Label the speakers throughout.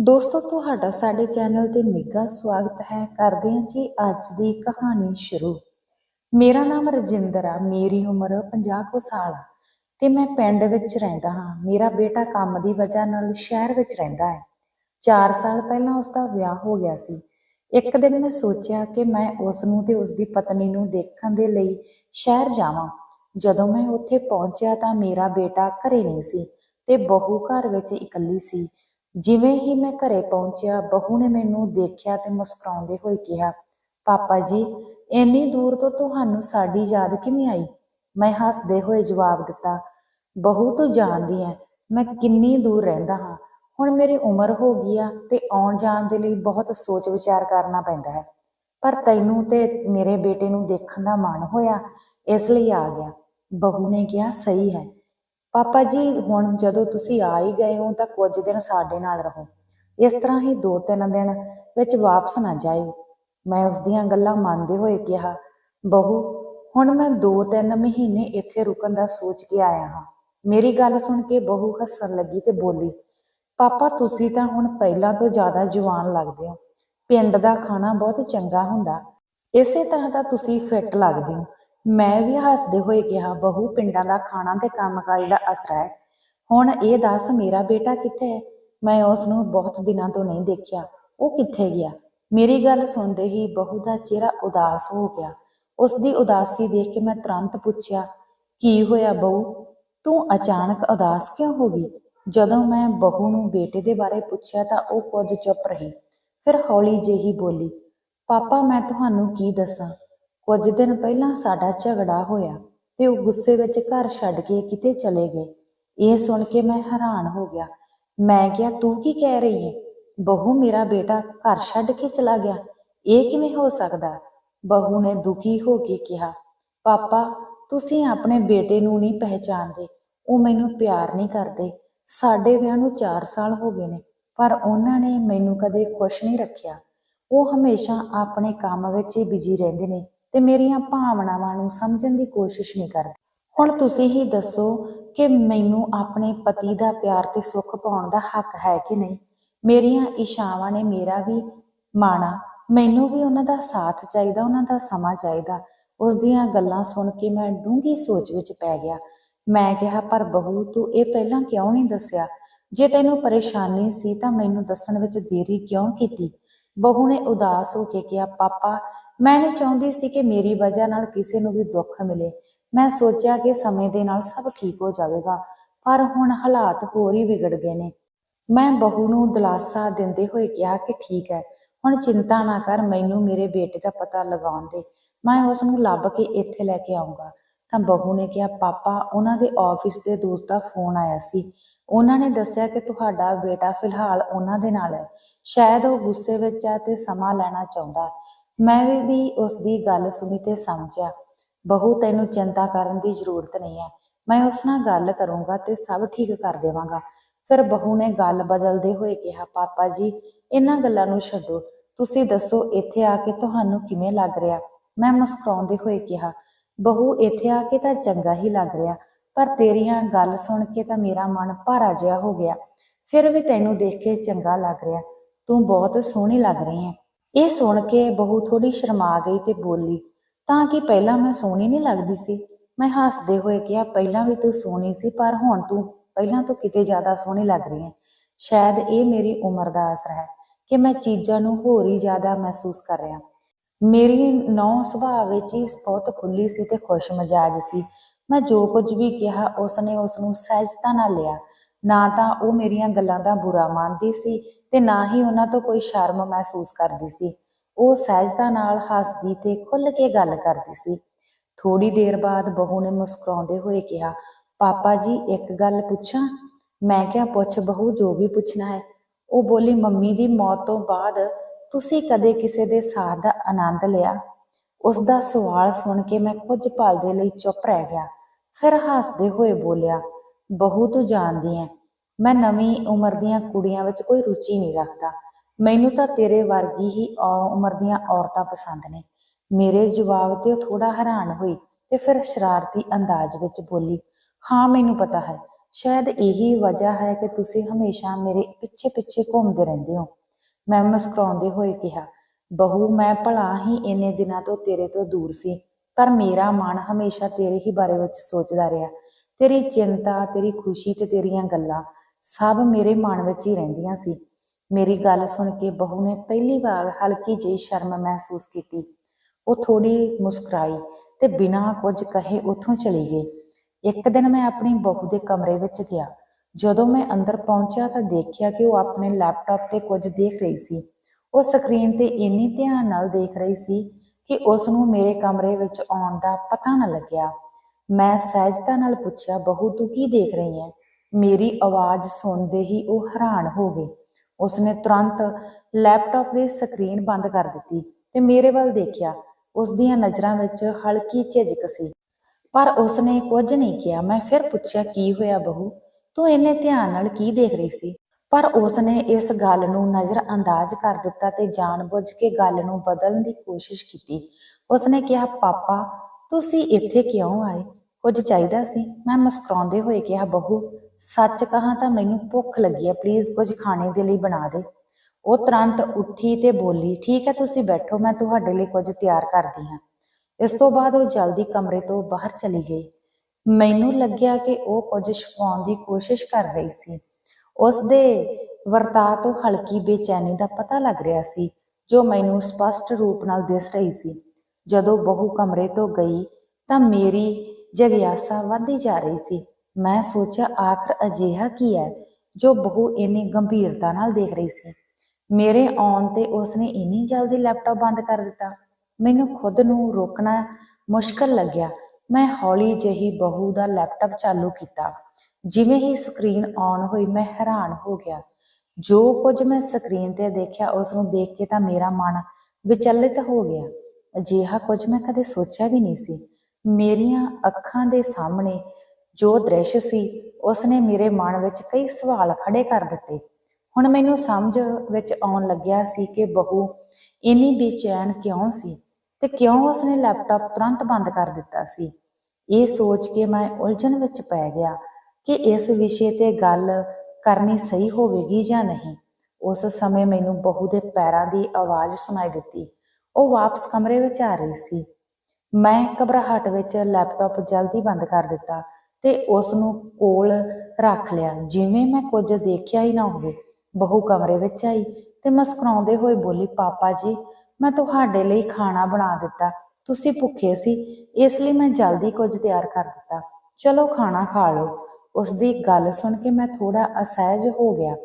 Speaker 1: ਦੋਸਤੋ, ਤੁਹਾਡਾ ਸਾਡੇ ਚੈਨਲ ਤੇ ਨਿੱਘਾ ਸਵਾਗਤ ਹੈ। ਕਰਦੇ ਹਾਂ ਜੀ ਅੱਜ ਦੀ ਕਹਾਣੀ ਸ਼ੁਰੂ। ਮੇਰਾ ਨਾਮ ਰਜਿੰਦਰ ਆ, ਮੇਰੀ ਉਮਰ 50 ਕੁ ਸਾਲ ਆ ਤੇ ਮੈਂ ਪਿੰਡ ਵਿੱਚ ਰਹਿੰਦਾ ਹਾਂ। ਮੇਰਾ ਬੇਟਾ ਕੰਮ ਦੀ ਵਜ੍ਹਾ ਨਾਲ ਸ਼ਹਿਰ ਵਿੱਚ ਰਹਿੰਦਾ ਹੈ। 4 ਸਾਲ ਪਹਿਲਾਂ ਉਸ ਦਾ ਵਿਆਹ ਹੋ ਗਿਆ ਸੀ। ਇੱਕ ਦਿਨ ਮੈਂ ਸੋਚਿਆ ਕਿ ਮੈਂ ਉਸ ਨੂੰ ਤੇ ਉਸ ਦੀ ਪਤਨੀ ਨੂੰ ਦੇਖਣ ਦੇ ਲਈ ਸ਼ਹਿਰ ਜਾਵਾਂ। ਜਦੋਂ ਮੈਂ ਉੱਥੇ ਪਹੁੰਚਿਆ ਤਾਂ ਮੇਰਾ ਬੇਟਾ ਘਰੇ ਨਹੀਂ ਸੀ ਤੇ ਬਹੂ ਘਰ ਵਿੱਚ ਇਕੱਲੀ ਸੀ। ਜਿਵੇਂ ਹੀ ਮੈਂ ਘਰੇ ਪਹੁੰਚਿਆ, ਬਹੂ ਨੇ ਮੈਨੂੰ ਦੇਖਿਆ ਤੇ ਮੁਸਕਰਾਉਂਦੇ ਹੋਏ ਕਿਹਾ, ਪਾਪਾ ਜੀ, ਇੰਨੀ ਦੂਰ ਤੋਂ ਤੁਹਾਨੂੰ ਸਾਡੀ ਯਾਦ ਕਿਵੇਂ ਆਈ? ਮੈਂ ਹੱਸਦੇ ਹੋਏ ਜਵਾਬ ਦਿੱਤਾ, ਬਹੂ ਤੂੰ ਜਾਣਦੀ ਐ, ਮੈਂ ਕਿੰਨੀ ਦੂਰ ਰਹਿੰਦਾ ਹਾਂ। ਹੁਣ ਮੇਰੀ ਉਮਰ ਹੋ ਗਈ ਆ ਤੇ ਆਉਣ ਜਾਣ ਦੇ ਲਈ ਬਹੁਤ ਸੋਚ ਵਿਚਾਰ ਕਰਨਾ ਪੈਂਦਾ ਹੈ। ਪਰ ਤੈਨੂੰ ਤੇ ਮੇਰੇ ਬੇਟੇ ਨੂੰ ਦੇਖਣ ਦਾ ਮਨ ਹੋਇਆ, ਇਸ ਲਈ ਆ ਗਿਆ। ਬਹੂ ਨੇ ਕਿਹਾ, ਸਹੀ ਹੈ। ਪਾਪਾ ਜੀ, ਹੁਣ ਜਦੋਂ ਤੁਸੀਂ ਆ ਹੀ ਗਏ ਹੋ ਤਾਂ ਕੁਝ ਦਿਨ ਸਾਡੇ ਨਾਲ ਰਹੋ। ਇਸ ਤਰ੍ਹਾਂ ਹੀ ਦੋ ਤਿੰਨ ਦਿਨ ਵਿੱਚ ਵਾਪਸ ਨਾ ਜਾਇਓ ਮੈਂ ਉਸ ਦੀਆਂ ਗੱਲਾਂ ਮੰਨਦੇ ਹੋਏ ਕਿਹਾ, ਬਹੂ, ਹੁਣ ਮੈਂ ਦੋ ਤਿੰਨ ਮਹੀਨੇ ਇੱਥੇ ਰੁਕਣ ਦਾ ਸੋਚ ਕੇ ਆਇਆ ਹਾਂ। ਮੇਰੀ ਗੱਲ ਸੁਣ ਕੇ ਬਹੂ ਹੱਸਣ ਲੱਗੀ ਤੇ ਬੋਲੀ, ਪਾਪਾ, ਤੁਸੀਂ ਤਾਂ ਹੁਣ ਪਹਿਲਾਂ ਤੋਂ ਜ਼ਿਆਦਾ ਜਵਾਨ ਲੱਗਦੇ ਹੋ। ਪਿੰਡ ਦਾ ਖਾਣਾ ਬਹੁਤ ਚੰਗਾ ਹੁੰਦਾ। ਇਸੇ ਤਰ੍ਹਾਂ ਤਾਂ ਤੁਸੀਂ ਫਿੱਟ ਲੱਗਦੇ ਹੋ। ਮੈਂ ਵੀ ਹੱਸਦੇ ਹੋਏ ਕਿਹਾ, ਬਹੂ, ਪਿੰਡਾਂ ਦਾ ਖਾਣਾ ਤੇ ਕੰਮਕਾਜ ਦਾ ਅਸਰਾ ਹੈ। ਹੁਣ ਇਹ ਦੱਸ ਮੇਰਾ ਬੇਟਾ ਕਿੱਥੇ ਹੈ? ਮੈਂ ਉਸ ਨੂੰ ਬਹੁਤ ਦਿਨਾਂ ਤੋਂ ਨਹੀਂ ਦੇਖਿਆ। ਉਹ ਕਿੱਥੇ ਗਿਆ? ਮੇਰੀ ਗੱਲ ਸੁਣਦੇ ਹੀ ਬਹੂ ਦਾ ਚਿਹਰਾ ਉਦਾਸ ਹੋ ਗਿਆ। ਉਸ ਦੀ ਉਦਾਸੀ ਦੇਖ ਕੇ ਮੈਂ ਤੁਰੰਤ ਪੁੱਛਿਆ, ਕੀ ਹੋਇਆ ਬਹੂ? ਤੂੰ ਅਚਾਨਕ ਉਦਾਸ ਕਿਉਂ ਹੋ ਗਈ? ਜਦੋਂ ਮੈਂ ਬਹੂ ਨੂੰ ਬੇਟੇ ਦੇ ਬਾਰੇ ਪੁੱਛਿਆ ਤਾਂ ਉਹ ਕੁਝ ਚੁੱਪ ਰਹੀ। ਫਿਰ ਹੌਲੀ ਜਿਹੀ ਬੋਲੀ, ਪਾਪਾ, ਮੈਂ ਤੁਹਾਨੂੰ ਕੀ ਦੱਸਾਂ? ਕੁਝ ਦਿਨ ਪਹਿਲਾਂ ਸਾਡਾ ਝਗੜਾ ਹੋਇਆ ਤੇ ਉਹ ਗੁੱਸੇ ਵਿੱਚ ਘਰ ਛੱਡ ਕੇ ਕਿਤੇ ਚਲੇ ਗਏ। ਇਹ ਸੁਣ ਕੇ ਮੈਂ ਹੈਰਾਨ ਹੋ ਗਿਆ। ਮੈਂ ਕਿਹਾ, ਤੂੰ ਕੀ ਕਹਿ ਰਹੀ ਹੈ ਬਹੂ ਮੇਰਾ ਬੇਟਾ ਘਰ ਛੱਡ ਕੇ ਚਲਾ ਗਿਆ। ਇਹ ਕਿਵੇਂ ਹੋ ਸਕਦਾ? ਬਹੂ ਨੇ ਦੁਖੀ ਹੋ ਕੇ ਕਿਹਾ, ਪਾਪਾ, ਤੁਸੀਂ ਆਪਣੇ ਬੇਟੇ ਨੂੰ ਨਹੀਂ ਪਹਿਚਾਨਦੇ ਉਹ ਮੈਨੂੰ ਪਿਆਰ ਨਹੀਂ ਕਰਦੇ। ਸਾਡੇ ਵਿਆਹ ਨੂੰ 4 ਸਾਲ ਹੋ ਗਏ ਨੇ, ਪਰ ਉਹਨਾਂ ਨੇ ਮੈਨੂੰ ਕਦੇ ਖੁਸ਼ ਨਹੀਂ ਰੱਖਿਆ। ਉਹ ਹਮੇਸ਼ਾ ਆਪਣੇ ਕੰਮ ਵਿੱਚ ਹੀ ਬਿਜ਼ੀ ਰਹਿੰਦੇ ਨੇ। ਤੇ ਮੇਰੀਆਂ ਭਾਵਨਾਵਾਂ ਨੂੰ ਸਮਝਣ ਦੀ ਕੋਸ਼ਿਸ਼ ਨਹੀਂ ਕਰਦੇ। ਹੁਣ ਤੁਸੀਂ ਹੀ ਦੱਸੋ ਕਿ ਮੈਨੂੰ ਆਪਣੇ ਪਤੀ ਦਾ ਪਿਆਰ ਤੇ ਸੁੱਖ ਪਾਉਣ ਦਾ ਹੱਕ ਹੈ ਕਿ ਨਹੀਂ? ਮੇਰੀਆਂ ਇਸ਼ਾਵਾਂ ਨੇ ਮੇਰਾ ਵੀ ਮਾਣਾ, ਮੈਨੂੰ ਵੀ ਉਹਨਾਂ ਦਾ ਸਾਥ ਚਾਹੀਦਾ, ਉਹਨਾਂ ਦਾ ਸਮਾਂ ਚਾਹੀਦਾ। ਉਸ ਦੀਆਂ ਗੱਲਾਂ ਸੁਣ ਕੇ ਮੈਂ ਡੂੰਘੀ ਸੋਚ ਵਿੱਚ ਪੈ ਗਿਆ। ਮੈਂ ਕਿਹਾ, ਪਰ ਬਹੂ, ਤੂੰ ਇਹ ਪਹਿਲਾਂ ਕਿਉਂ ਨਹੀਂ ਦੱਸਿਆ? ਜੇ ਤੈਨੂੰ ਪਰੇਸ਼ਾਨੀ ਸੀ ਤਾਂ ਮੈਨੂੰ ਦੱਸਣ ਵਿੱਚ ਦੇਰੀ ਕਿਉਂ ਕੀਤੀ? ਬਹੂ ਨੇ ਉਦਾਸ ਹੋ ਕੇ ਕਿਹਾ, ਪਾਪਾ ਮੈਂ ਨਹੀਂ ਚਾਹੁੰਦੀ ਸੀ ਕਿ ਮੇਰੀ ਵਜ੍ਹਾ ਨਾਲ ਕਿਸੇ ਨੂੰ ਵੀ ਦੁੱਖ ਮਿਲੇ। ਮੈਂ ਸੋਚਿਆ ਕਿ ਸਮੇਂ ਦੇ ਨਾਲ ਸਭ ਠੀਕ ਹੋ ਜਾਵੇਗਾ, ਪਰ ਹੁਣ ਹਾਲਾਤ ਹੋਰ ਹੀ ਵਿਗੜ ਗਏ ਨੇ। ਮੈਂ ਬਹੂ ਨੂੰ ਦਿਲਾਸਾ ਦਿੰਦੇ ਹੋਏ ਕਿਹਾ ਕਿ ਠੀਕ ਹੈ, ਹੁਣ ਚਿੰਤਾ ਨਾ ਕਰ, ਮੈਨੂੰ ਮੇਰੇ ਬੇਟੇ ਦਾ ਪਤਾ ਲਗਾਉਣ ਦੇ। ਮੈਂ ਉਸ ਨੂੰ ਲੱਭ ਕੇ ਇੱਥੇ ਲੈ ਕੇ ਆਉਂਗਾ ਤਾਂ ਬਹੂ ਨੇ ਕਿਹਾ, ਪਾਪਾ, ਉਹਨਾਂ ਦੇ ਆਫਿਸ ਦੇ ਦੋਸਤ ਦਾ ਫੋਨ ਆਇਆ ਸੀ। ਉਹਨਾਂ ਨੇ ਦੱਸਿਆ ਕਿ ਤੁਹਾਡਾ ਬੇਟਾ ਫਿਲਹਾਲ ਉਹਨਾਂ ਦੇ ਨਾਲ ਹੈ। ਸ਼ਾਇਦ ਉਹ ਗੁੱਸੇ ਵਿੱਚ ਹੈ ਤੇ ਸਮਾਂ ਲੈਣਾ ਚਾਹੁੰਦਾ ਮੈਂ ਵੀ ਵੀ ਉਸ ਦੀ ਗੱਲ ਸੁਣੀ ਤੇ ਸਮਝਿਆ। ਬਹੂ, ਤੈਨੂੰ ਚਿੰਤਾ ਕਰਨ ਦੀ ਜ਼ਰੂਰਤ ਨਹੀਂ ਹੈ। ਮੈਂ ਉਸ ਨਾਲ ਗੱਲ ਕਰੂੰਗਾ ਤੇ ਸਭ ਠੀਕ ਕਰ ਦੇਵਾਂਗਾ। ਫਿਰ ਬਹੂ ਨੇ ਗੱਲ ਬਦਲਦੇ ਹੋਏ ਕਿਹਾ, ਪਾਪਾ ਜੀ, ਇਹਨਾਂ ਗੱਲਾਂ ਨੂੰ ਛੱਡੋ। ਤੁਸੀਂ ਦੱਸੋ, ਇੱਥੇ ਆ ਕੇ ਤੁਹਾਨੂੰ ਕਿਵੇਂ ਲੱਗ ਰਿਹਾ? ਮੈਂ ਮੁਸਕਰਾਉਂਦੇ ਹੋਏ ਕਿਹਾ, ਬਹੂ, ਇੱਥੇ ਆ ਕੇ ਤਾਂ ਚੰਗਾ ਹੀ ਲੱਗ ਰਿਹਾ, ਪਰ ਤੇਰੀਆਂ ਗੱਲ ਸੁਣ ਕੇ ਤਾਂ ਮੇਰਾ ਮਨ ਭਾਰਾ ਜਿਹਾ ਹੋ ਗਿਆ। ਫਿਰ ਵੀ ਤੈਨੂੰ ਦੇਖ ਕੇ ਚੰਗਾ ਲੱਗ ਰਿਹਾ। ਤੂੰ ਬਹੁਤ ਸੋਹਣੀ ਲੱਗ ਰਹੀ ਹੈ। ਇਹ ਸੁਣ ਕੇ ਬਹੂ ਥੋੜੀ ਸ਼ਰਮਾ ਗਈ ਤੇ ਬੋਲੀ, ਤਾਂ ਕਿ ਪਹਿਲਾਂ ਮੈਂ ਸੋਹਣੀ ਨਹੀਂ ਲੱਗਦੀ ਸੀ? ਮੈਂ ਹੱਸਦੇ ਹੋਏ ਕਿਹਾ, ਪਹਿਲਾਂ ਵੀ ਤੂੰ ਸੋਹਣੀ ਸੀ, ਪਰ ਹੁਣ ਤੂੰ, ਪਹਿਲਾਂ ਤੋਂ ਕਿਤੇ ਜ਼ਿਆਦਾ ਸੋਹਣੀ ਲੱਗ ਰਹੀ ਹੈ। ਸ਼ਾਇਦ ਇਹ ਮੇਰੀ ਉਮਰ ਦਾ ਅਸਰ ਹੈ ਕਿ ਮੈਂ ਚੀਜ਼ਾਂ ਨੂੰ ਹੋਰ ਹੀ ਜ਼ਿਆਦਾ ਮਹਿਸੂਸ ਕਰ ਰਿਹਾ ਮੇਰੀ ਨੌ ਸੁਭਾਅ ਵਿੱਚ ਹੀ ਬਹੁਤ ਖੁੱਲੀ ਸੀ ਤੇ ਖੁਸ਼ ਮਜਾਜ ਸੀ। ਮੈਂ ਜੋ ਕੁਝ ਵੀ ਕਿਹਾ, ਉਸਨੇ ਉਸ ਨੂੰ ਸਹਿਜਤਾ ਨਾਲ ਲਿਆ। ਨਾ ਤਾਂ ਉਹ ਮੇਰੀਆਂ ਗੱਲਾਂ ਦਾ ਬੁਰਾ ਮੰਨਦੀ ਸੀ ਤੇ ਨਾ ਹੀ ਉਹਨਾਂ ਤੋਂ ਕੋਈ ਸ਼ਰਮ ਮਹਿਸੂਸ ਕਰਦੀ ਸੀ। ਉਹ ਸਹਿਜਤਾ ਨਾਲ ਹੱਸਦੀ ਤੇ ਖੁੱਲ੍ਹ ਕੇ ਗੱਲ ਕਰਦੀ ਸੀ। ਥੋੜੀ ਦੇਰ ਬਾਅਦ ਬਹੂ ਨੇ ਮੁਸਕਰਾਉਂਦੇ ਹੋਏ ਕਿਹਾ, ਪਾਪਾ ਜੀ, ਇੱਕ ਗੱਲ ਪੁੱਛਾਂ? ਮੈਂ ਕਿਹਾ, ਪੁੱਛ ਬਹੂ, ਜੋ ਵੀ ਪੁੱਛਣਾ ਹੈ। ਉਹ ਬੋਲੀ, ਮੰਮੀ ਦੀ ਮੌਤ ਤੋਂ ਬਾਅਦ ਤੁਸੀਂ ਕਦੇ ਕਿਸੇ ਦੇ ਸਾਥ ਦਾ ਆਨੰਦ ਲਿਆ? ਉਸ ਦਾ ਸਵਾਲ ਸੁਣ ਕੇ ਮੈਂ ਕੁਝ ਪਲ ਦੇ ਲਈ ਚੁੱਪ ਰਹਿ ਗਿਆ। ਫਿਰ ਹੱਸਦੇ ਹੋਏ ਬੋਲਿਆ, ਬਹੂ, ਤੂੰ ਜਾਣਦੀ ਹੈ ਮੈਂ ਨਵੀਂ ਉਮਰ ਦੀਆਂ ਕੁੜੀਆਂ ਵਿੱਚ ਕੋਈ ਰੁਚੀ ਨਹੀਂ ਰੱਖਦਾ। ਮੈਨੂੰ ਤਾਂ ਤੇਰੇ ਵਰਗੀ ਹੀ ਉਮਰ ਦੀਆਂ ਔਰਤਾਂ ਪਸੰਦ ਨੇ। ਮੇਰੇ ਜਵਾਬ ਤੇ ਉਹ ਥੋੜਾ ਹੈਰਾਨ ਹੋਈ ਤੇ ਫਿਰ ਸ਼ਰਾਰਤੀ ਅੰਦਾਜ਼ ਵਿੱਚ ਬੋਲੀ, ਹਾਂ, ਮੈਨੂੰ ਪਤਾ ਹੈ। ਸ਼ਾਇਦ ਇਹੀ ਵਜ੍ਹਾ ਹੈ ਕਿ ਤੁਸੀਂ ਹਮੇਸ਼ਾ ਮੇਰੇ ਪਿੱਛੇ ਪਿੱਛੇ ਘੁੰਮਦੇ ਰਹਿੰਦੇ ਹੋ। ਮੈਂ ਮੁਸਕਰਾਉਂਦੇ ਹੋਏ ਕਿਹਾ, ਬਹੂ, ਮੈਂ ਭਲਾ ਹੀ ਇੰਨੇ ਦਿਨਾਂ ਤੋਂ ਤੇਰੇ ਤੋਂ ਦੂਰ ਸੀ, ਪਰ ਮੇਰਾ ਮਨ ਹਮੇਸ਼ਾ ਤੇਰੇ ਹੀ ਬਾਰੇ ਵਿੱਚ ਸੋਚਦਾ ਰਿਹਾ। ਤੇਰੀ ਚਿੰਤਾ, ਤੇਰੀ ਖੁਸ਼ੀ ਤੇ ਤੇਰੀਆਂ ਗੱਲਾਂ ਸਭ ਮੇਰੇ ਮਨ ਵਿੱਚ ਹੀ ਰਹਿੰਦੀਆਂ ਸੀ। ਮੇਰੀ ਗੱਲ ਸੁਣ ਕੇ ਬਹੂ ਨੇ ਪਹਿਲੀ ਵਾਰ ਹਲਕੀ ਜਿਹੀ ਸ਼ਰਮ ਮਹਿਸੂਸ ਕੀਤੀ। ਉਹ ਥੋੜੀ ਮੁਸਕਰਾਈ ਤੇ ਬਿਨਾਂ ਕੁਝ ਕਹੇ ਉੱਥੋਂ ਚਲੀ ਗਈ। ਇੱਕ ਦਿਨ ਮੈਂ ਆਪਣੀ ਬਹੂ ਦੇ ਕਮਰੇ ਵਿੱਚ ਗਿਆ। ਜਦੋਂ ਮੈਂ ਅੰਦਰ ਪਹੁੰਚਿਆ ਤਾਂ ਦੇਖਿਆ ਕਿ ਉਹ ਆਪਣੇ ਲੈਪਟਾਪ ਤੇ ਕੁਝ ਦੇਖ ਰਹੀ ਸੀ। ਉਹ ਸਕਰੀਨ ਤੇ ਇੰਨੀ ਧਿਆਨ ਨਾਲ ਦੇਖ ਰਹੀ ਸੀ ਕਿ ਉਸ ਨੂੰ ਮੇਰੇ ਕਮਰੇ ਵਿੱਚ ਆਉਣ ਦਾ ਪਤਾ ਨਾ ਲੱਗਿਆ। ਮੈਂ ਸਹਿਜਤਾ ਨਾਲ ਪੁੱਛਿਆ, ਬਹੂ, ਤੂੰ ਕੀ ਦੇਖ ਰਹੀ ਹੈ? ਮੇਰੀ ਆਵਾਜ਼ ਸੁਣਦੇ ਹੀ ਉਹ ਹੈਰਾਨ ਹੋ ਗਏ। ਉਸਨੇ ਤੁਰੰਤ ਲੈਪਟਾਪ ਦੀ ਸਕਰੀਨ ਬੰਦ ਕਰ ਦਿੱਤੀ ਤੇ ਮੇਰੇ ਵੱਲ ਦੇਖਿਆ। ਉਸ ਦੀਆਂ ਨਜ਼ਰਾਂ ਵਿੱਚ ਹਲਕੀ ਝਿਜਕ ਸੀ। ਪਰ ਉਸਨੇ ਕੁਝ ਨਹੀਂ ਕਿਹਾ। ਮੈਂ ਫਿਰ ਪੁੱਛਿਆ, ਕੀ ਹੋਇਆ ਬਹੂ? ਤੂੰ ਇੰਨੇ ਧਿਆਨ ਨਾਲ ਕੀ ਦੇਖ ਰਹੀ ਸੀ? ਪਰ ਉਸਨੇ ਇਸ ਗੱਲ ਨੂੰ ਨਜ਼ਰ ਅੰਦਾਜ਼ ਕਰ ਦਿੱਤਾ ਤੇ ਜਾਣਬੁੱਝ ਕੇ ਗੱਲ ਨੂੰ ਬਦਲਣ ਦੀ ਕੋਸ਼ਿਸ਼ ਕੀਤੀ। ਉਸਨੇ ਕਿਹਾ, ਪਾਪਾ, ਤੁਸੀਂ ਇੱਥੇ ਕਿਉਂ ਆਏ? ਕੁਝ ਚਾਹੀਦਾ ਸੀ? ਮੈਂ ਮੁਸਕਰਾਉਂਦੇ ਹੋਏ ਕਿਹਾ, ਬਹੂ ਸੱਚ ਕਹਾਂ ਤਾਂ ਮੈਨੂੰ ਭੁੱਖ ਲੱਗੀ ਹੈ ਪਲੀਜ਼ ਕੁਝ ਖਾਣੇ ਦੇ ਲਈ ਬਣਾ ਦੇ। ਉਹ ਤੁਰੰਤ ਉੱਠੀ ਤੇ ਬੋਲੀ, ਠੀਕ ਹੈ, ਤੁਸੀਂ ਬੈਠੋ, ਮੈਂ ਤੁਹਾਡੇ ਲਈ ਕੁਝ ਤਿਆਰ ਕਰਦੀ ਹਾਂ। ਇਸ ਤੋਂ ਬਾਅਦ ਉਹ ਜਲਦੀ ਕਮਰੇ ਤੋਂ ਬਾਹਰ ਚਲੀ ਗਈ। ਮੈਨੂੰ ਲੱਗਿਆ ਕਿ ਉਹ ਕੁਝ ਛੁਪਾਉਣ ਦੀ ਕੋਸ਼ਿਸ਼ ਕਰ ਰਹੀ ਸੀ। ਉਸ ਦੇ ਵਰਤਾਅ ਤੋਂ ਹਲਕੀ ਬੇਚੈਨੀ ਦਾ ਪਤਾ ਲੱਗ ਰਿਹਾ ਸੀ, ਜੋ ਮੈਨੂੰ ਸਪਸ਼ਟ ਰੂਪ ਨਾਲ ਦਿਸ ਰਹੀ ਸੀ। ਜਦੋਂ ਬਹੂ ਕਮਰੇ ਤੋਂ ਗਈ ਤਾਂ ਮੇਰੀ ਜਗਿਆਸਾ ਵਧਦੀ ਜਾ ਰਹੀ ਸੀ। ਮੈਂ ਸੋਚਿਆ, ਆਖਰ ਅਜਿਹਾ ਕੀ ਹੈ ਜੋ ਬਹੂ ਇੰਨੀ ਗੰਭੀਰਤਾ ਨਾਲ ਦੇਖ ਰਹੀ ਸੀ? ਮੇਰੇ ਆਉਣ ਤੇ ਉਸਨੇ ਇੰਨੀ ਜਲਦੀ ਲੈਪਟਾਪ ਬੰਦ ਕਰ ਦਿੱਤਾ। ਮੈਨੂੰ ਖੁਦ ਨੂੰ ਰੋਕਣਾ ਮੁਸ਼ਕਲ ਲੱਗਿਆ। ਮੈਂ ਹੌਲੀ ਜਿਹੀ ਬਹੂ ਦਾ ਲੈਪਟਾਪ ਚਾਲੂ ਕੀਤਾ। ਜਿਵੇਂ ਹੀ ਸਕਰੀਨ ਆਨ ਹੋਈ, ਮੈਂ ਹੈਰਾਨ ਹੋ ਗਿਆ। ਜੋ ਕੁਝ ਮੈਂ ਸਕਰੀਨ ਤੇ ਦੇਖਿਆ ਉਸ ਨੂੰ ਦੇਖ ਕੇ ਤਾਂ ਮੇਰਾ ਮਨ ਵਿਚਲਿਤ ਹੋ ਗਿਆ। ਅਜਿਹਾ ਕੁਝ ਮੈਂ ਕਦੇ ਸੋਚਿਆ ਵੀ ਨਹੀਂ ਸੀ। ਮੇਰੀਆਂ ਅੱਖਾਂ ਦੇ ਸਾਹਮਣੇ ਜੋ ਦ੍ਰਿਸ਼ ਸੀ ਉਸ ਨੇ ਮੇਰੇ ਮਨ ਵਿੱਚ ਕਈ ਸਵਾਲ ਖੜੇ ਕਰ ਦਿੱਤੇ। ਹੁਣ ਮੈਨੂੰ ਸਮਝ ਵਿੱਚ ਆਉਣ ਲੱਗਿਆ ਸੀ ਕਿ ਬਹੂ ਇੰਨੀ ਬੇਚੈਨ ਕਿਉਂ ਸੀ ਤੇ ਕਿਉਂ ਉਸਨੇ ਲੈਪਟਾਪ ਤੁਰੰਤ ਬੰਦ ਕਰ ਦਿੱਤਾ ਸੀ। ਇਹ ਸੋਚ ਕੇ ਮੈਂ ਉਲਝਣ ਵਿੱਚ ਪੈ ਗਿਆ ਕਿ ਇਸ ਵਿਸ਼ੇ ਤੇ ਗੱਲ ਕਰਨੀ ਸਹੀ ਹੋਵੇਗੀ ਜਾਂ ਨਹੀਂ। ਉਸ ਸਮੇਂ ਮੈਨੂੰ ਬਹੂ ਦੇ ਪੈਰਾਂ ਦੀ ਆਵਾਜ਼ ਸੁਣਾਈ ਦਿੱਤੀ। ਉਹ ਵਾਪਸ ਕਮਰੇ ਵਿੱਚ ਆ ਰਹੀ ਸੀ। ਮੈਂ ਘਬਰਾਹਟ ਵਿੱਚ ਲੈਪਟਾਪ ਜਲਦੀ ਬੰਦ ਕਰ ਦਿੱਤਾ। ਤੇ ਉਸ ਨੂੰ ਕੋਲ ਰੱਖ ਲਿਆ। ਜਿਵੇਂ ਮੈਂ ਕੁਝ ਦੇਖਿਆ ਹੀ ਨਾ ਹੋਵੇ, ਬਹੂ ਕਮਰੇ ਵਿੱਚ ਆਈ ਤੇ ਮੁਸਕਰਾਉਂਦੇ ਹੋਏ ਬੋਲੀ, ਪਾਪਾ ਜੀ, ਮੈਂ ਤੁਹਾਡੇ ਲਈ ਖਾਣਾ ਬਣਾ ਦਿੱਤਾ। ਤੁਸੀਂ ਭੁੱਖੇ ਸੀ, ਇਸ ਲਈ ਮੈਂ ਜਲਦੀ ਕੁਝ ਤਿਆਰ ਕਰ ਦਿੱਤਾ। ਚਲੋ ਖਾਣਾ ਖਾ ਲਓ। ਉਸ ਦੀ ਗੱਲ ਸੁਣ ਕੇ ਮੈਂ ਥੋੜਾ ਅਸਹਿਜ ਹੋ ਗਿਆ।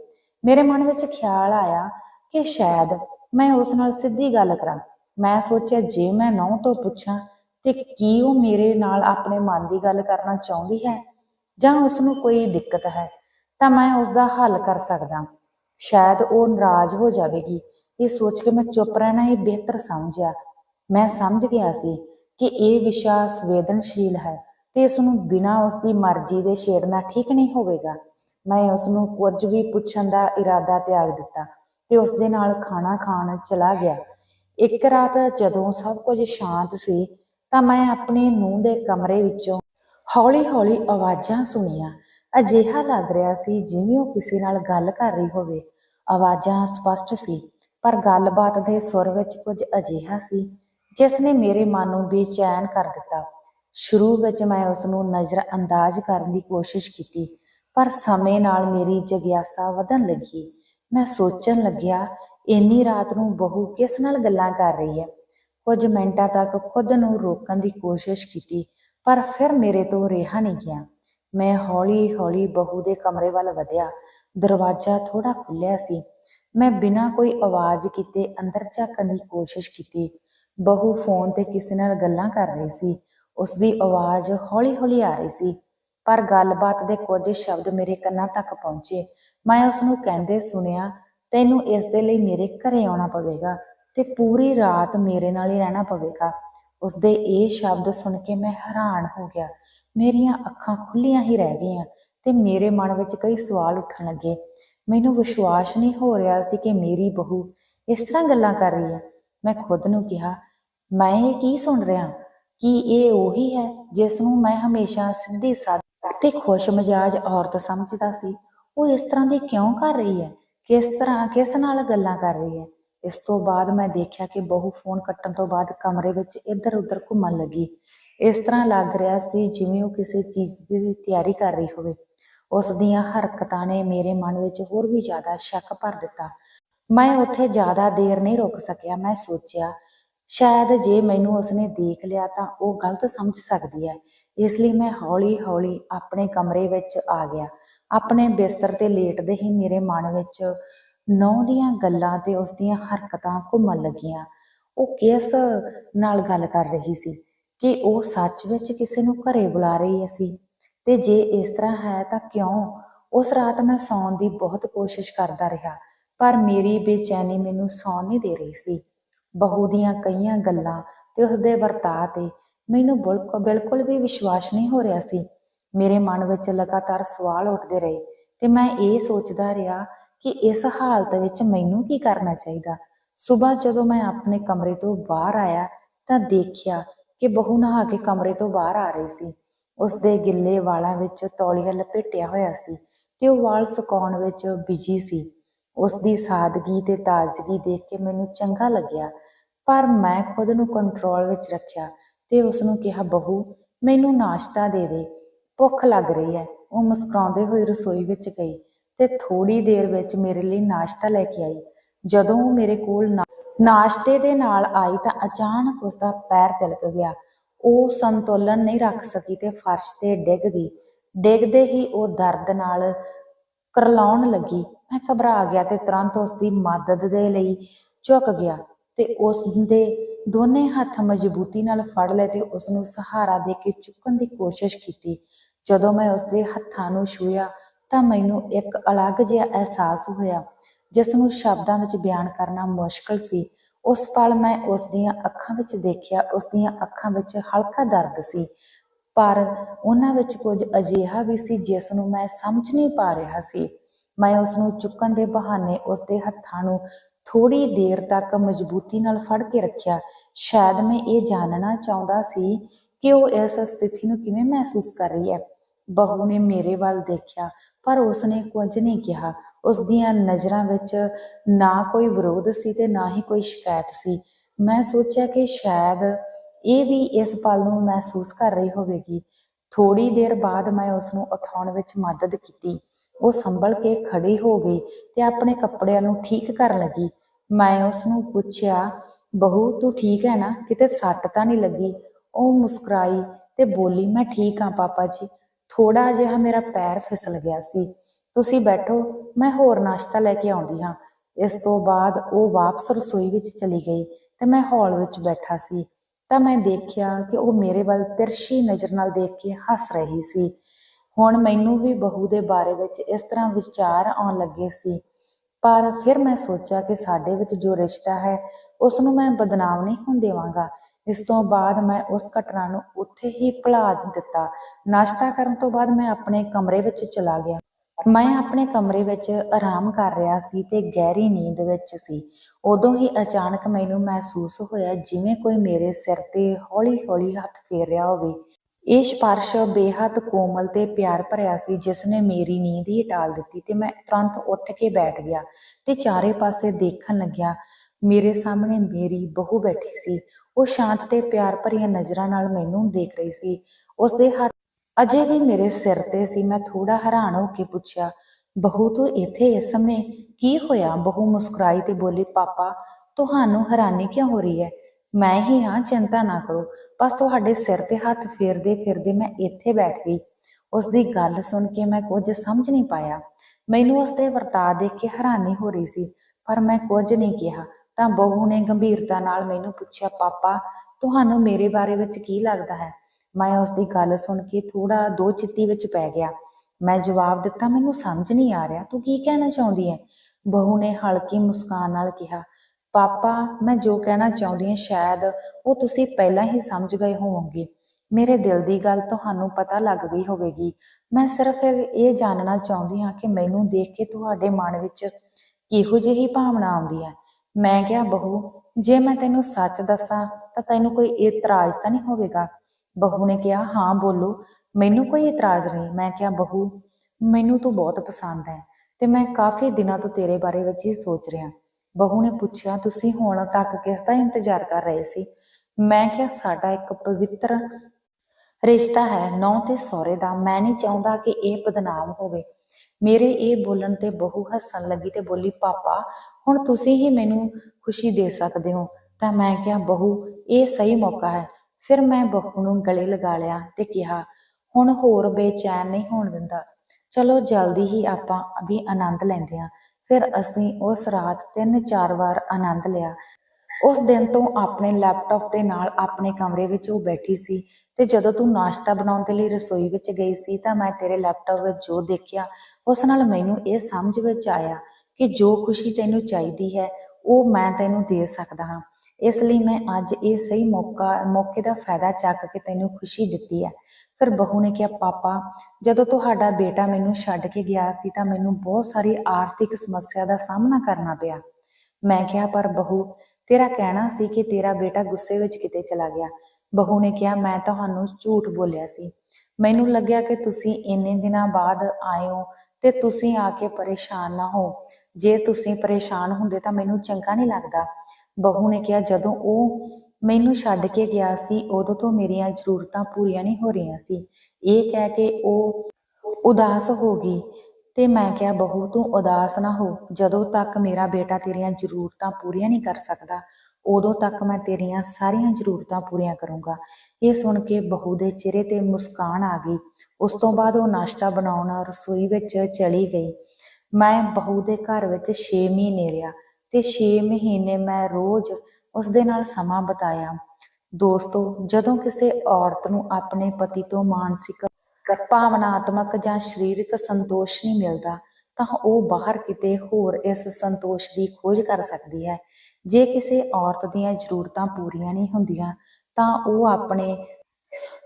Speaker 1: ਮੇਰੇ ਮਨ ਵਿੱਚ ਖਿਆਲ ਆਇਆ ਕਿ ਸ਼ਾਇਦ ਮੈਂ ਉਸ ਨਾਲ ਸਿੱਧੀ ਗੱਲ ਕਰਾਂ। ਮੈਂ ਸੋਚਿਆ, ਜੇ ਮੈਂ ਨੌ ਤੋਂ ਪੁੱਛਾਂ ਤੇ ਕੀ ਉਹ ਮੇਰੇ ਨਾਲ ਆਪਣੇ ਮਨ ਦੀ ਗੱਲ ਕਰਨਾ ਚਾਹੁੰਦੀ ਹੈ ਜਾਂ ਉਸ ਨੂੰ ਕੋਈ ਦਿੱਕਤ ਹੈ, ਤਾਂ ਮੈਂ ਉਸ ਦਾ ਹੱਲ ਕਰ ਸਕਦਾ। ਸ਼ਾਇਦ ਉਹ ਨਾਰਾਜ਼ ਹੋ ਜਾਵੇਗੀ। ਇਹ ਸੋਚ ਕੇ ਮੈਂ ਚੁੱਪ ਰਹਿਣਾ ਹੀ ਬਿਹਤਰ ਸਮਝਿਆ। ਮੈਂ ਸਮਝ ਗਿਆ ਸੀ ਕਿ ਇਹ ਵਿਸ਼ਾ ਸੰਵੇਦਨਸ਼ੀਲ ਹੈ ਤੇ ਇਸ ਨੂੰ ਬਿਨਾਂ ਉਸ ਦੀ ਮਰਜ਼ੀ ਦੇ ਛੇੜਨਾ ਠੀਕ ਨਹੀਂ ਹੋਵੇਗਾ। ਮੈਂ ਉਸ ਨੂੰ ਕੁਝ ਵੀ ਪੁੱਛਣ ਦਾ ਇਰਾਦਾ ਤਿਆਗ ਦਿੱਤਾ ਤੇ ਉਸ ਦੇ ਨਾਲ ਖਾਣਾ ਖਾਣ ਚਲਾ ਗਿਆ। ਇੱਕ ਰਾਤ ਜਦੋਂ ਸਭ ਕੁਝ ਸ਼ਾਂਤ ਸੀ ਤਾਂ ਮੈਂ ਆਪਣੇ ਨੂੰਹ ਦੇ ਕਮਰੇ ਵਿੱਚੋਂ ਹੌਲੀ-ਹੌਲੀ ਆਵਾਜ਼ਾਂ ਸੁਣੀਆਂ। ਅਜਿਹਾ ਲੱਗ ਰਿਹਾ ਸੀ ਜਿਵੇਂ ਉਹ ਕਿਸੇ ਨਾਲ ਗੱਲ ਕਰ ਰਹੀ ਹੋਵੇ। ਆਵਾਜ਼ਾਂ ਸਪਸ਼ਟ ਸੀ, ਪਰ ਗੱਲਬਾਤ ਦੇ ਸੁਰ ਵਿੱਚ ਕੁਝ ਅਜਿਹਾ ਸੀ, ਜਿਸ ਨੇ ਮੇਰੇ ਮਨ ਨੂੰ ਬੇਚੈਨ ਕਰ ਦਿੱਤਾ। ਸ਼ੁਰੂ ਵਿੱਚ ਮੈਂ ਉਸ ਨੂੰ ਨਜ਼ਰ ਅੰਦਾਜ਼ ਕਰਨ ਦੀ ਕੋਸ਼ਿਸ਼ ਕੀਤੀ, ਪਰ ਸਮੇਂ ਨਾਲ ਮੇਰੀ ਜਗਿਆਸਾ ਵਧਣ ਲੱਗੀ। ਮੈਂ ਸੋਚਣ ਲੱਗਿਆ, ਇੰਨੀ ਰਾਤ ਨੂੰ ਬਹੂ ਕਿਸ ਨਾਲ ਗੱਲਾਂ ਕਰ ਰਹੀ ਹੈ? ਕੁਝ ਮਿੰਟਾਂ ਤੱਕ ਖੁਦ ਨੂੰ ਰੋਕਣ ਦੀ ਕੋਸ਼ਿਸ਼ ਕੀਤੀ, ਪਰ ਫਿਰ ਮੇਰੇ ਤੋਂ ਰਿਹਾ ਨਹੀਂ ਗਿਆ। ਮੈਂ ਹੌਲੀ-ਹੌਲੀ ਬਹੂ ਦੇ ਕਮਰੇ ਵੱਲ ਵਧਿਆ। ਦਰਵਾਜ਼ਾ ਥੋੜਾ ਖੁੱਲਿਆ ਸੀ। ਮੈਂ ਬਿਨਾਂ ਕੋਈ ਆਵਾਜ਼ ਕੀਤੇ ਅੰਦਰ ਝਾਕਣ ਦੀ ਕੋਸ਼ਿਸ਼ ਕੀਤੀ। ਬਹੂ ਫੋਨ ਤੇ ਕਿਸੇ ਨਾਲ ਗੱਲਾਂ ਕਰ ਰਹੀ ਸੀ। ਉਸ ਦੀ ਆਵਾਜ਼ ਹੌਲੀ-ਹੌਲੀ ਆ ਰਹੀ ਸੀ, ਪਰ ਗੱਲਬਾਤ ਦੇ ਕੁਝ ਸ਼ਬਦ ਮੇਰੇ ਕੰਨਾਂ ਤੱਕ ਪਹੁੰਚੇ। ਮੈਂ ਉਸ ਨੂੰ ਕਹਿੰਦੇ ਸੁਣਿਆ, ਤੈਨੂੰ ਇਸ ਦੇ ਲਈ ਮੇਰੇ ਘਰੇ ਆਉਣਾ ਪਵੇਗਾ। ਤੇ ਪੂਰੀ ਰਾਤ ਮੇਰੇ ਨਾਲ ਹੀ ਰਹਿਣਾ ਪਵੇਗਾ। ਉਸਦੇ ਇਹ ਸ਼ਬਦ ਸੁਣ ਕੇ ਮੈਂ ਹੈਰਾਨ ਹੋ ਗਿਆ। ਮੇਰੀਆਂ ਅੱਖਾਂ ਖੁੱਲੀਆਂ ਹੀ ਰਹਿ ਗਈਆਂ ਤੇ ਮੇਰੇ ਮਨ ਵਿੱਚ ਕਈ ਸਵਾਲ ਉੱਠਣ ਲੱਗੇ। ਮੈਨੂੰ ਵਿਸ਼ਵਾਸ ਨਹੀਂ ਹੋ ਰਿਹਾ ਸੀ ਕਿ ਮੇਰੀ ਬਹੂ ਇਸ ਤਰ੍ਹਾਂ ਗੱਲਾਂ ਕਰ ਰਹੀ ਹੈ। ਮੈਂ ਖੁਦ ਨੂੰ ਕਿਹਾ, ਮੈਂ ਇਹ ਕੀ ਸੁਣ ਰਿਹਾ? ਕੀ ਇਹ ਉਹੀ ਹੈ ਜਿਸ ਨੂੰ ਮੈਂ ਹਮੇਸ਼ਾ ਸਿੱਧੀ ਸਾਦੀ ਤੇ ਖੁਸ਼ ਮਿਜਾਜ ਔਰਤ ਸਮਝਦਾ ਸੀ? ਉਹ ਇਸ ਤਰ੍ਹਾਂ ਦੀ ਕਿਉਂ ਕਰ ਰਹੀ ਹੈ? ਕਿਸ ਤਰ੍ਹਾਂ, ਕਿਸ ਨਾਲ ਗੱਲਾਂ ਕਰ ਰਹੀ ਹੈ? ਇਸ ਤੋਂ ਬਾਅਦ ਮੈਂ ਦੇਖਿਆ ਕਿ ਬਹੂ ਫੋਨ ਕੱਟਣ ਤੋਂ ਬਾਅਦ ਕਮਰੇ ਵਿੱਚ ਇੱਧਰ ਉੱਧਰ ਘੁੰਮਣ ਲੱਗੀ। ਇਸ ਤਰ੍ਹਾਂ ਲੱਗ ਰਿਹਾ ਸੀ ਜਿਵੇਂ ਉਹ ਕਿਸੇ ਚੀਜ਼ ਦੀ ਤਿਆਰੀ ਕਰ ਰਹੀ ਹੋਵੇ। ਉਸ ਦੀਆਂ ਹਰਕਤਾਂ ਨੇ ਮੇਰੇ ਮਨ ਵਿੱਚ ਹੋਰ ਵੀ ਜ਼ਿਆਦਾ ਸ਼ੱਕ ਭਰ ਦਿੱਤਾ। ਮੈਂ ਉੱਥੇ ਜ਼ਿਆਦਾ ਦੇਰ ਨਹੀਂ ਰੁਕ ਸਕਿਆ, ਮੈਂ ਸੋਚਿਆ, ਸ਼ਾਇਦ ਜੇ ਮੈਨੂੰ ਉਸਨੇ ਦੇਖ ਲਿਆ ਤਾਂ ਉਹ ਗਲਤ ਸਮਝ ਸਕਦੀ ਹੈ। ਇਸ ਲਈ ਮੈਂ ਹੌਲੀ-ਹੌਲੀ ਆਪਣੇ ਕਮਰੇ ਵਿੱਚ ਆ ਗਿਆ। ਆਪਣੇ ਬਿਸਤਰ ਤੇ ਲੇਟਦੇ ਹੀ ਮੇਰੇ ਮਨ ਵਿੱਚ ਨੌ ਦੀਆਂ ਗੱਲਾਂ ਤੇ ਉਸ ਦੀਆਂ ਹਰਕਤਾਂ ਘੁੰਮਣ ਲੱਗੀਆਂ। ਉਹ ਕਿਸ ਨਾਲ ਗੱਲ ਕਰ ਰਹੀ ਸੀ? ਕਿ ਉਹ ਸੱਚ ਵਿੱਚ ਕਿਸੇ ਨੂੰ ਘਰੇ ਬੁਲਾ ਰਹੀ ਸੀ? ਤੇ ਜੇ ਇਸ ਤਰ੍ਹਾਂ ਹੈ ਤਾਂ ਕਿਉਂ? ਉਸ ਰਾਤ ਮੈਂ ਸੌਣ ਦੀ ਬਹੁਤ ਕੋਸ਼ਿਸ਼ ਕਰਦਾ ਰਿਹਾ, ਪਰ ਮੇਰੀ ਬੇਚੈਨੀ ਮੈਨੂੰ ਸੌਣ ਨਹੀਂ ਦੇ ਰਹੀ ਸੀ। ਬਹੂ ਦੀਆਂ ਕਈਆਂ ਗੱਲਾਂ ਤੇ ਉਸਦੇ ਵਰਤਾਅ ਤੇ ਮੈਨੂੰ ਬਿਲਕੁਲ ਬਿਲਕੁਲ ਵੀ ਵਿਸ਼ਵਾਸ ਨਹੀਂ ਹੋ ਰਿਹਾ ਸੀ। ਮੇਰੇ ਮਨ ਵਿੱਚ ਲਗਾਤਾਰ ਸਵਾਲ ਉੱਠਦੇ ਰਹੇ ਤੇ ਮੈਂ ਇਹ ਸੋਚਦਾ ਰਿਹਾ ਕਿ ਇਸ ਹਾਲਤ ਵਿੱਚ ਮੈਨੂੰ ਕੀ ਕਰਨਾ ਚਾਹੀਦਾ? ਸਵੇਰ ਜਦੋਂ ਮੈਂ ਆਪਣੇ ਕਮਰੇ ਤੋਂ ਬਾਹਰ ਆਇਆ, ਤਾਂ ਦੇਖਿਆ ਕਿ ਬਹੂ ਨਹਾ ਕੇ ਕਮਰੇ ਤੋਂ ਬਾਹਰ ਆ ਰਹੀ ਸੀ। ਉਸਦੇ ਗਿੱਲੇ ਵਾਲਾਂ ਵਿੱਚ ਤੌਲੀਆ ਲਪੇਟਿਆ ਹੋਇਆ ਸੀ ਤੇ ਉਹ ਵਾਲ ਸੁਕਾਉਣ ਵਿੱਚ ਬਿਜ਼ੀ ਸੀ। ਉਸ ਦੀ ਸਾਦਗੀ ਤੇ ਤਾਜ਼ਗੀ ਦੇਖ ਕੇ ਮੈਨੂੰ ਚੰਗਾ ਲੱਗਿਆ, ਪਰ ਮੈਂ ਖੁਦ ਨੂੰ ਕੰਟਰੋਲ ਵਿੱਚ ਰੱਖਿਆ ਤੇ ਉਸ ਨੂੰ ਕਿਹਾ, ਬਹੂ, ਮੈਨੂੰ ਨਾਸ਼ਤਾ ਦੇ ਦੇ। ਭੁੱਖ ਲੱਗ ਰਹੀ ਹੈ। ਉਹ ਮੁਸਕਰਾਉਂਦੇ ਹੋਏ ਰਸੋਈ ਵਿੱਚ ਗਈ। ਤੇ ਥੋੜੀ ਦੇਰ ਵਿੱਚ ਮੇਰੇ ਲਈ ਨਾਸ਼ਤਾ ਲੈ ਕੇ ਆਈ। ਜਦੋਂ ਉਹ ਮੇਰੇ ਕੋਲ ਨਾਸ਼ਤੇ ਦੇ ਨਾਲ ਆਈ ਤਾਂ ਅਚਾਨਕ ਉਸ ਦਾ ਪੈਰ ਤਿਲਕ ਗਿਆ। ਉਹ ਸੰਤੁਲਨ ਨਹੀਂ ਰੱਖ ਸਕੀ ਤੇ ਫਰਸ਼ ਤੇ ਡਿੱਗ ਗਈ। ਡਿੱਗਦੇ ਹੀ ਉਹ ਦਰਦ ਨਾਲ ਕਰਲਾਉਣ ਲੱਗੀ। ਮੈਂ ਘਬਰਾ ਗਿਆ ਤੇ ਤੁਰੰਤ ਉਸ ਦੀ ਮਦਦ ਦੇ ਲਈ ਝੁਕ ਗਿਆ ਤੇ ਉਸ ਦੇ ਦੋਨੇ ਹੱਥ ਮਜ਼ਬੂਤੀ ਨਾਲ ਫੜ ਲਏ ਤੇ ਉਸ ਨੂੰ ਸਹਾਰਾ ਦੇ ਕੇ ਚੁੱਕਣ ਦੀ ਕੋਸ਼ਿਸ਼ ਕੀਤੀ। ਜਦੋਂ ਮੈਂ ਉਸ ਦੇ ਹੱਥਾਂ ਨੂੰ ਛੂਹਿਆ ਤਾਂ ਮੈਨੂੰ ਇੱਕ ਅਲੱਗ ਜਿਹਾ ਅਹਿਸਾਸ ਹੋਇਆ ਜਿਸ ਨੂੰ ਸ਼ਬਦਾਂ ਵਿੱਚ ਬਿਆਨ ਕਰਨਾ ਮੁਸ਼ਕਲ ਸੀ। ਉਸ ਪਲ ਮੈਂ ਉਸ ਦੀਆਂ ਅੱਖਾਂ ਵਿੱਚ ਦੇਖਿਆ, ਉਸ ਦੀਆਂ ਅੱਖਾਂ ਵਿੱਚ ਹਲਕਾ ਦਰਦ ਸੀ, ਪਰ ਉਹਨਾਂ ਵਿੱਚ ਕੁਝ ਅਜਿਹਾ ਵੀ ਸੀ ਜਿਸ ਨੂੰ ਮੈਂ ਸਮਝ ਨਹੀਂ ਪਾ ਰਿਹਾ ਸੀ। ਮੈਂ ਉਸ ਨੂੰ ਚੁੱਕਣ ਦੇ ਬਹਾਨੇ ਉਸ ਦੇ ਹੱਥਾਂ ਨੂੰ ਥੋੜੀ ਦੇਰ ਤੱਕ ਮਜ਼ਬੂਤੀ ਨਾਲ ਫੜ ਕੇ ਰੱਖਿਆ। ਸ਼ਾਇਦ ਮੈਂ ਇਹ ਜਾਣਨਾ ਚਾਹੁੰਦਾ ਸੀ ਕਿ ਉਹ ਇਸ ਸਥਿਤੀ ਨੂੰ ਕਿਵੇਂ ਮਹਿਸੂਸ ਕਰ ਰਹੀ ਹੈ। ਬਹੂ ਨੇ ਮੇਰੇ ਵੱਲ ਦੇਖਿਆ। ਪਰ ਉਸਨੇ ਕੁਝ ਨਹੀਂ ਕਿਹਾ। ਉਸ ਦੀਆਂ ਨਜ਼ਰਾਂ ਵਿੱਚ ਨਾ ਕੋਈ ਵਿਰੋਧ ਸੀ ਤੇ ਨਾ ਹੀ ਕੋਈ ਸ਼ਿਕਾਇਤ ਸੀ। ਮੈਂ ਸੋਚਿਆ ਕਿ ਸ਼ਾਇਦ ਇਹ ਵੀ ਇਸ ਪਲ ਨੂੰ ਮਹਿਸੂਸ ਕਰ ਰਹੀ ਹੋਵੇਗੀ। ਥੋੜੀ ਦੇਰ ਬਾਅਦ ਮੈਂ ਉਸ ਨੂੰ ਉਠਾਉਣ ਵਿੱਚ ਮਦਦ ਕੀਤੀ। ਉਹ ਸੰਭਲ ਕੇ ਖੜੀ ਹੋ ਗਈ ਤੇ ਆਪਣੇ ਕੱਪੜਿਆਂ ਨੂੰ ਠੀਕ ਕਰਨ ਲੱਗੀ। ਮੈਂ ਉਸ ਨੂੰ ਪੁੱਛਿਆ, ਬਹੂ, ਤੂੰ ਠੀਕ ਹੈ ਨਾ? ਕਿਤੇ ਸੱਟ ਤਾਂ ਨਹੀਂ ਲੱਗੀ? ਉਹ ਮੁਸਕਰਾਈ ਤੇ ਬੋਲੀ, ਮੈਂ ਠੀਕ ਹਾਂ, ਪਾਪਾ ਜੀ। ਥੋੜਾ ਜਿਹਾ ਮੇਰਾ ਪੈਰ ਫਿਸਲ ਗਿਆ ਸੀ। ਤੁਸੀਂ ਬੈਠੋ, ਮੈਂ ਹੋਰ ਨਾਸ਼ਤਾ ਲੈ ਕੇ ਆਉਂਦੀ ਹਾਂ। ਇਸ ਤੋਂ ਬਾਅਦ ਉਹ ਵਾਪਸ ਰਸੋਈ ਵਿੱਚ ਚਲੀ ਗਈ ਤੇ ਮੈਂ ਹਾਲ ਵਿੱਚ ਬੈਠਾ ਸੀ। ਤਾਂ ਮੈਂ ਦੇਖਿਆ ਕਿ ਉਹ ਮੇਰੇ ਵੱਲ ਤਿਰਛੀ ਨਜ਼ਰ ਨਾਲ ਦੇਖ ਕੇ ਹੱਸ ਰਹੀ ਸੀ। ਹੁਣ ਮੈਨੂੰ ਵੀ ਬਹੂ ਦੇ ਬਾਰੇ ਵਿੱਚ ਇਸ ਤਰ੍ਹਾਂ ਵਿਚਾਰ ਆਉਣ ਲੱਗੇ ਸੀ। ਪਰ ਫਿਰ ਮੈਂ ਸੋਚਿਆ ਕਿ ਸਾਡੇ ਵਿੱਚ ਜੋ ਰਿਸ਼ਤਾ ਹੈ ਉਸ ਨੂੰ ਮੈਂ ਬਦਨਾਮ ਨਹੀਂ ਹੋਣ ਦੇਵਾਂਗਾ। ਇਸ ਤੋਂ ਬਾਅਦ ਮੈਂ ਉਸ ਘਟਨਾ ਨੂੰ ਉੱਥੇ ਹੀ ਭੁਲਾ ਦਿੱਤਾ। ਨਾਸ਼ਤਾ ਕਰਨ ਤੋਂ ਬਾਅਦ ਮੈਂ ਆਪਣੇ ਕਮਰੇ ਵਿੱਚ ਚਲਾ ਗਿਆ। ਮੈਂ ਆਪਣੇ ਕਮਰੇ ਵਿੱਚ ਆਰਾਮ ਕਰ ਰਿਹਾ ਸੀ ਤੇ ਗਹਿਰੀ ਨੀਂਦ ਵਿੱਚ ਸੀ। ਉਦੋਂ ਹੀ ਅਚਾਨਕ ਮੈਨੂੰ ਮਹਿਸੂਸ ਹੋਇਆ ਜਿਵੇਂ ਕੋਈ ਮੇਰੇ ਸਿਰ ਤੇ ਹੌਲੀ-ਹੌਲੀ ਹੱਥ ਫੇਰ ਰਿਹਾ ਹੋਵੇ। ਇਹ ਸਪਰਸ਼ ਬੇਹੱਦ ਕੋਮਲ ਤੇ ਪਿਆਰ ਭਰਿਆ ਸੀ ਜਿਸ ਨੇ ਮੇਰੀ ਨੀਂਦ ਹੀ ਟਾਲ ਦਿੱਤੀ ਤੇ ਮੈਂ ਤੁਰੰਤ ਉੱਠ ਕੇ ਬੈਠ ਗਿਆ ਤੇ ਚਾਰੇ ਪਾਸੇ ਦੇਖਣ ਲੱਗਿਆ। ਮੇਰੇ ਸਾਹਮਣੇ ਮੇਰੀ ਬਹੂ ਬੈਠੀ ਸੀ। ਉਹ ਸ਼ਾਂਤ ਤੇ ਪਿਆਰ ਭਰੀਆਂ ਨਜ਼ਰਾਂ ਨਾਲ ਮੈਨੂੰ ਦੇਖ ਰਹੀ ਸੀ। ਉਸ ਦੇ ਹੱਥ ਅਜੇ ਵੀ ਮੇਰੇ ਸਿਰ ਤੇ ਸੀ। ਮੈਂ ਥੋੜਾ ਹੈਰਾਨ ਹੋ ਕੇ ਪੁੱਛਿਆ, ਬਹੂ, ਤੂੰ ਇੱਥੇ ਇਸ ਸਮੇਂ ਕੀ ਹੋਇਆ? ਬਹੂ ਮੁਸਕਰਾਈ ਤੇ ਬੋਲੀ, ਪਾਪਾ, ਤੁਹਾਨੂੰ ਹੈਰਾਨੀ ਕਿਉਂ ਹੋ ਰਹੀ ਹੈ? ਮੈਂ ਹੀ ਹਾਂ, ਚਿੰਤਾ ਨਾ ਕਰੋ। ਬਸ ਤੁਹਾਡੇ ਸਿਰ ਤੇ ਹੱਥ ਫੇਰਦੇ ਫਿਰਦੇ ਮੈਂ ਇੱਥੇ ਬੈਠ ਗਈ। ਉਸ ਦੀ ਗੱਲ ਸੁਣ ਕੇ ਮੈਂ ਕੁਝ ਸਮਝ ਨਹੀਂ ਪਾਇਆ। ਮੈਨੂੰ ਉਸ ਦੇ ਵਰਤਾਅ ਦੇਖ ਕੇ ਹੈਰਾਨੀ ਹੋ ਰਹੀ ਸੀ, ਪਰ ਮੈਂ ਕੁਝ ਨਹੀਂ ਕਿਹਾ। ਤਾਂ ਬਹੂ ਨੇ ਗੰਭੀਰਤਾ ਨਾਲ ਮੈਨੂੰ ਪੁੱਛਿਆ, ਪਾਪਾ, ਤੁਹਾਨੂੰ ਮੇਰੇ ਬਾਰੇ ਵਿੱਚ ਕੀ ਲੱਗਦਾ ਹੈ? ਮੈਂ ਉਸ ਦੀ ਗੱਲ ਸੁਣ ਕੇ ਥੋੜਾ ਦੋ ਚਿੱਤੀ ਵਿੱਚ ਪੈ ਗਿਆ। ਮੈਂ ਜਵਾਬ ਦਿੱਤਾ, ਮੈਨੂੰ ਸਮਝ ਨਹੀਂ ਆ ਰਿਹਾ, ਤੂੰ ਕੀ ਕਹਿਣਾ ਚਾਹੁੰਦੀ ਹੈ? ਬਹੂ ਨੇ ਹਲਕੀ ਮੁਸਕਾਨ ਨਾਲ ਕਿਹਾ, ਪਾਪਾ, ਮੈਂ ਜੋ ਕਹਿਣਾ ਚਾਹੁੰਦੀ ਹਾਂ, ਸ਼ਾਇਦ ਉਹ ਤੁਸੀਂ ਪਹਿਲਾਂ ਹੀ ਸਮਝ ਗਏ ਹੋਵੋਗੇ। ਮੇਰੇ ਦਿਲ ਦੀ ਗੱਲ ਤੁਹਾਨੂੰ ਪਤਾ ਲੱਗ ਗਈ ਹੋਵੇਗੀ। ਮੈਂ ਸਿਰਫ ਇਹ ਇਹ ਜਾਣਨਾ ਚਾਹੁੰਦੀ ਹਾਂ ਕਿ ਮੈਨੂੰ ਦੇਖ ਕੇ ਤੁਹਾਡੇ ਮਨ ਵਿੱਚ ਕਿਹੋ ਜਿਹੀ ਭਾਵਨਾ ਆਉਂਦੀ ਹੈ। ਮੈਂ ਕਿਹਾ, ਬਹੂ, ਜੇ ਮੈਂ ਤੈਨੂੰ ਸੱਚ ਦੱਸਾਂ, ਤਾਂ ਤੈਨੂੰ ਕੋਈ ਇਤਰਾਜ਼ ਤਾਂ ਨਹੀਂ ਹੋਵੇਗਾ? ਬਹੂ ਨੇ ਕਿਹਾ, ਹਾਂ, ਬੋਲੋ, ਮੈਨੂੰ ਕੋਈ ਇਤਰਾਜ਼ ਨਹੀਂ। ਮੈਂ ਕਿਹਾ, ਬਹੂ, ਮੈਨੂੰ ਤੂੰ ਬਹੁਤ ਪਸੰਦ ਹੈ ਤੇ ਮੈਂ ਕਾਫੀ ਦਿਨਾਂ ਤੋਂ ਤੇਰੇ ਬਾਰੇ ਵਿੱਚ ਹੀ ਸੋਚ ਰਿਹਾ। ਬਹੂ ਨੇ ਪੁੱਛਿਆ, ਤੁਸੀਂ ਹੁਣ ਤੱਕ ਕਿਸ ਦਾ ਇੰਤਜ਼ਾਰ ਕਰ ਰਹੇ ਸੀ? ਮੈਂ ਕਿਹਾ, ਸਾਡਾ ਇੱਕ ਪਵਿੱਤਰ ਰਿਸ਼ਤਾ ਹੈ, ਨੌ ਤੇ ਸਹੁਰੇ ਦਾ। ਮੈਂ ਨਹੀਂ ਚਾਹੁੰਦਾ ਕਿ ਇਹ ਬਦਨਾਮ ਹੋਵੇ। ਮੇਰੇ ਇਹ ਬੋਲਣ ਤੇ ਬਹੂ ਹੱਸਣ ਲੱਗੀ ਤੇ ਬੋਲੀ, ਪਾਪਾ ਹੁਣ ਤੁਸੀਂ ਹੀ ਮੈਨੂੰ ਖੁਸ਼ੀ ਦੇ ਸਕਦੇ ਹੋ। ਤਾਂ ਮੈਂ ਕਿਹਾ, ਬਹੂ, ਇਹ ਸਹੀ ਮੌਕਾ ਹੈ। ਫਿਰ ਮੈਂ ਬਹੂ ਨੂੰ ਗਲੇ ਲਗਾ ਲਿਆ ਤੇ ਕਿਹਾ, ਹੁਣ ਹੋਰ ਬੇਚੈਨ ਨਹੀਂ ਹੋਣ ਦਿੰਦਾ। ਚਲੋ, ਜਲਦੀ ਹੀ ਆਪਾਂ ਵੀ ਆਨੰਦ ਲੈਂਦੇ ਹਾਂ। ਫਿਰ ਅਸੀਂ ਉਸ ਰਾਤ ਤਿੰਨ ਚਾਰ ਵਾਰ ਆਨੰਦ ਲਿਆ। ਉਸ ਦਿਨ ਤੋਂ ਆਪਣੇ ਲੈਪਟਾਪ ਦੇ ਨਾਲ ਆਪਣੇ ਕਮਰੇ ਵਿੱਚ ਉਹ ਬੈਠੀ ਸੀ ਤੇ ਜਦੋਂ ਤੂੰ ਨਾਸ਼ਤਾ ਬਣਾਉਣ ਦੇ ਲਈ ਰਸੋਈ ਵਿੱਚ ਗਈ ਸੀ ਤਾਂ ਮੈਂ ਤੇਰੇ ਲੈਪਟਾਪ ਵਿੱਚ ਜੋ ਦੇਖਿਆ, ਉਸ ਨਾਲ ਮੈਨੂੰ ਇਹ ਸਮਝ ਵਿੱਚ ਆਇਆ ਕਿ ਜੋ ਖੁਸ਼ੀ ਤੈਨੂੰ ਚਾਹੀਦੀ ਹੈ, ਉਹ ਮੈਂ ਤੈਨੂੰ ਦੇ ਸਕਦਾ ਹਾਂ। ਇਸ ਲਈ ਮੈਂ ਅੱਜ ਇਹ ਸਹੀ ਮੌਕਾ, ਮੌਕੇ ਦਾ ਫਾਇਦਾ ਚੱਕ ਕੇ ਤੈਨੂੰ ਖੁਸ਼ੀ ਦਿੱਤੀ ਹੈ। ਫਿਰ ਬਹੂ ਨੇ ਕਿਹਾ, ਪਾਪਾ, ਜਦੋਂ ਤੁਹਾਡਾ ਬੇਟਾ ਮੈਨੂੰ ਛੱਡ ਕੇ ਗਿਆ ਸੀ ਤਾਂ ਮੈਨੂੰ ਬਹੁਤ ਸਾਰੀ ਆਰਥਿਕ ਸਮੱਸਿਆ ਦਾ ਸਾਹਮਣਾ ਕਰਨਾ ਪਿਆ। ਮੈਂ ਕਿਹਾ, ਪਰ ਬਹੂ, ਤੇਰਾ ਕਹਿਣਾ ਸੀ ਕਿ ਤੇਰਾ ਬੇਟਾ ਗੁੱਸੇ ਵਿੱਚ ਕਿਤੇ ਚਲਾ ਗਿਆ। ਬਹੂ ਨੇ ਕਿਹਾ, ਮੈਂ ਤੁਹਾਨੂੰ ਝੂਠ ਬੋਲਿਆ ਸੀ। ਮੈਨੂੰ ਲੱਗਿਆ ਕਿ ਤੁਸੀਂ ਇੰਨੇ ਦਿਨਾਂ ਬਾਅਦ ਆਏ ਹੋ ਤੇ ਤੁਸੀਂ ਆ ਕੇ ਪਰੇਸ਼ਾਨ ਨਾ ਹੋ। ਜੇ ਤੁਸੀਂ ਪਰੇਸ਼ਾਨ ਹੁੰਦੇ ਤਾਂ ਮੈਨੂੰ ਚੰਗਾ ਨਹੀਂ ਲੱਗਦਾ। ਬਹੂ ਨੇ ਕਿਹਾ, ਜਦੋਂ ਉਹ ਮੈਨੂੰ ਛੱਡ ਕੇ ਗਿਆ ਸੀ, ਉਦੋਂ ਤੋਂ ਮੇਰੀਆਂ ਜ਼ਰੂਰਤਾਂ ਪੂਰੀਆਂ ਨਹੀਂ ਹੋ ਰਹੀਆਂ ਸੀ। ਇਹ ਕਹਿ ਕੇ ਉਹ ਉਦਾਸ ਹੋ ਗਈ ਤੇ ਮੈਂ ਕਿਹਾ, ਬਹੂ, ਤੂੰ ਉਦਾਸ ਨਾ ਹੋ। ਜਦੋਂ ਤੱਕ ਮੇਰਾ ਬੇਟਾ ਤੇਰੀਆਂ ਜ਼ਰੂਰਤਾਂ ਪੂਰੀਆਂ ਨਹੀਂ ਕਰ ਸਕਦਾ, ਉਦੋਂ ਤੱਕ ਮੈਂ ਤੇਰੀਆਂ ਸਾਰੀਆਂ ਜ਼ਰੂਰਤਾਂ ਪੂਰੀਆਂ ਕਰੂੰਗਾ। ਇਹ ਸੁਣ ਕੇ ਬਹੂ ਦੇ ਚਿਹਰੇ ਤੇ ਮੁਸਕਾਨ ਆ ਗਈ। ਉਸ ਤੋਂ ਬਾਅਦ ਉਹ ਨਾਸ਼ਤਾ ਬਣਾਉਣ ਰਸੋਈ ਵਿੱਚ ਚਲੀ ਗਈ। ਮੈਂ ਬਹੂ ਦੇ ਘਰ ਵਿੱਚ 6 ਮਹੀਨੇ ਰਿਹਾ ਤੇ 6 ਮਹੀਨੇ ਮੈਂ ਰੋਜ਼ ਉਸ ਦੇ ਨਾਲ ਸਮਾਂ ਬਿਤਾਇਆ। ਦੋਸਤੋ, ਜਦੋਂ ਕਿਸੇ ਔਰਤ ਨੂੰ ਆਪਣੇ ਪਤੀ ਤੋਂ ਮਾਨਸਿਕ ਭਾਵਨਾਤਮਕ ਜਾਂ ਸਰੀਰਕ ਸੰਤੋਸ਼ ਨਹੀਂ ਮਿਲਦਾ, ਤਾਂ ਉਹ ਬਾਹਰ ਕਿਤੇ ਹੋਰ ਇਸ ਸੰਤੋਸ਼ ਦੀ ਖੋਜ ਕਰ ਸਕਦੀ ਹੈ। ਜੇ ਕਿਸੇ ਔਰਤ ਦੀਆਂ ਜ਼ਰੂਰਤਾਂ ਪੂਰੀਆਂ ਨਹੀਂ ਹੁੰਦੀਆਂ, ਤਾਂ ਉਹ ਆਪਣੇ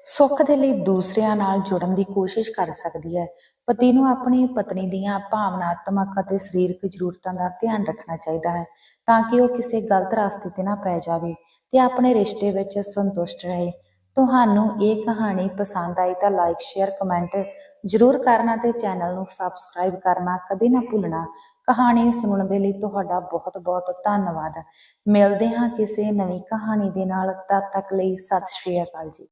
Speaker 1: ਸੁੱਖ ਦੇ ਲਈ ਦੂਸਰਿਆਂ ਨਾਲ ਜੁੜਨ ਦੀ ਕੋਸ਼ਿਸ਼ ਕਰ ਸਕਦੀ ਹੈ। ਪਤੀ ਨੂੰ ਆਪਣੀ ਪਤਨੀ ਦੀਆਂ ਭਾਵਨਾਤਮਕ ਅਤੇ ਸਰੀਰਕ ਜ਼ਰੂਰਤਾਂ ਦਾ ਧਿਆਨ ਰੱਖਣਾ ਚਾਹੀਦਾ ਹੈ ਤਾਂ ਕਿ ਉਹ ਕਿਸੇ ਗਲਤ ਰਸਤੇ ਤੇ ਨਾ ਪੈ ਜਾਵੇ ਤੇ ਆਪਣੇ ਰਿਸ਼ਤੇ ਵਿੱਚ ਸੰਤੁਸ਼ਟ ਰਹੇ। ਤੁਹਾਨੂੰ ਇਹ ਕਹਾਣੀ ਪਸੰਦ ਆਈ ਤਾਂ ਲਾਈਕ ਸ਼ੇਅਰ ਕਮੈਂਟ ਜ਼ਰੂਰ ਕਰਨਾ ਤੇ ਚੈਨਲ ਨੂੰ ਸਬਸਕ੍ਰਾਈਬ ਕਰਨਾ ਕਦੇ ਨਾ ਭੁੱਲਣਾ। ਕਹਾਣੀ ਸੁਣਨ ਦੇ ਲਈ ਤੁਹਾਡਾ ਬਹੁਤ ਬਹੁਤ ਧੰਨਵਾਦ। ਮਿਲਦੇ ਹਾਂ ਕਿਸੇ ਨਵੀਂ ਕਹਾਣੀ ਦੇ ਨਾਲ। ਤਦ ਤੱਕ ਲਈ ਸਤਿ ਸ਼੍ਰੀ ਅਕਾਲ ਜੀ।